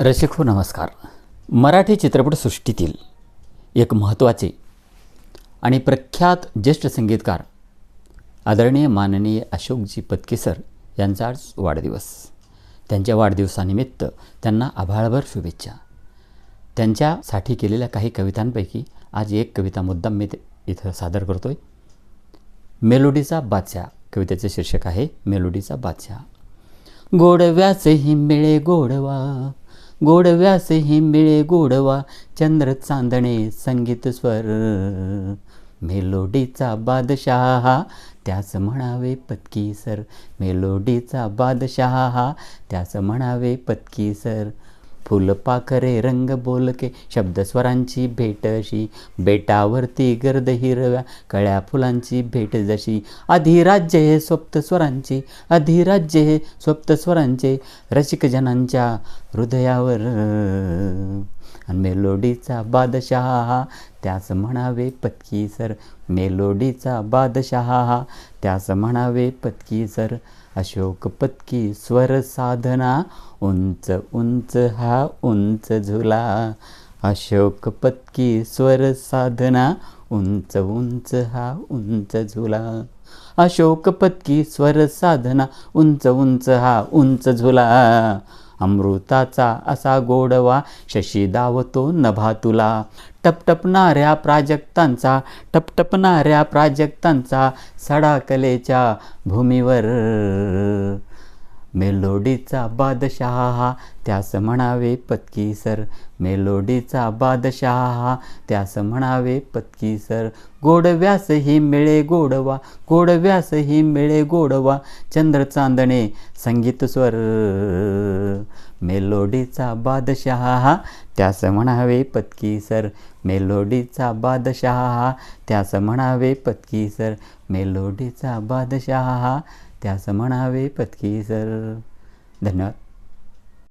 रसिक हो नमस्कार. मराठी चित्रपटसृष्टीतील एक महत्त्वाचे आणि प्रख्यात ज्येष्ठ संगीतकार आदरणीय माननीय अशोकजी पत्केसर यांचा आज वाढदिवस. त्यांच्या वाढदिवसानिमित्त त्यांना आभाळभर शुभेच्छा. त्यांच्यासाठी केलेल्या काही कवितांपैकी आज एक कविता मुद्दाम मी इथं सादर करतो आहे मेलोडीचा बादशाह कवितेचे शीर्षक आहे मेलोडीचा बादशाह. गोडव्याचेही मिळे गोडवा गोडव्यास ही मिळे गोडवा चंद्र चांदणे संगीत स्वर. मेलोडीचा बादशहा त्यास म्हणावे पत्की सर. मेलोडीचा बादशहा त्यास म्हणावे पत्की सर. फुलपाखरे रंग बोलके शब्दस्वरांची भेट अशी. बेटावरती गर्द हिरव्या कळ्या फुलांची भेट जशी. अधिराज्य हे स्वप्तस्वरांचे अधिराज्य हे स्वप्तस्वरांचे रसिकजनांच्या हृदयावर आणि मेलोडीचा बादशहा त्यास म्हणावे पत्की सर मेलोडीचा बादशहा त्यास म्हणावे पत्की सर अशोकपत्की स्वर साधना उंच उंच हा उंच झुला. अशोकपत्की स्वर साधना उंच उंच हा उंच झुला. अशोकपत्की स्वर साधना उंच उंच हा उंच झुला. अमृताचा असा गोडवा शशी दावतो नभा तुला. टपटपणाऱ्या प्राजक्तांचा टपटपणाऱ्या प्राजक्तांचा सडा कलेच्या भूमीवर मेलोडीचा बादशहा त्यास म्हणावे पत्की सर. मेलोडीचा बादशहा त्यास म्हणावे पत्की सर. गोडव्यास ही मिळे गोडवा गोडव्यास ही मिळे गोडवा. चंद्र चांदणे संगीत स्वर. मेलोडीचा बादशहा त्यास म्हणावे पत्की सर. मेलोडीचा बादशहा त्यास म्हणावे पत्की सर. मेलोडीचा बादशहा त्यास म्हणावे पत्की सर. धन्यवाद.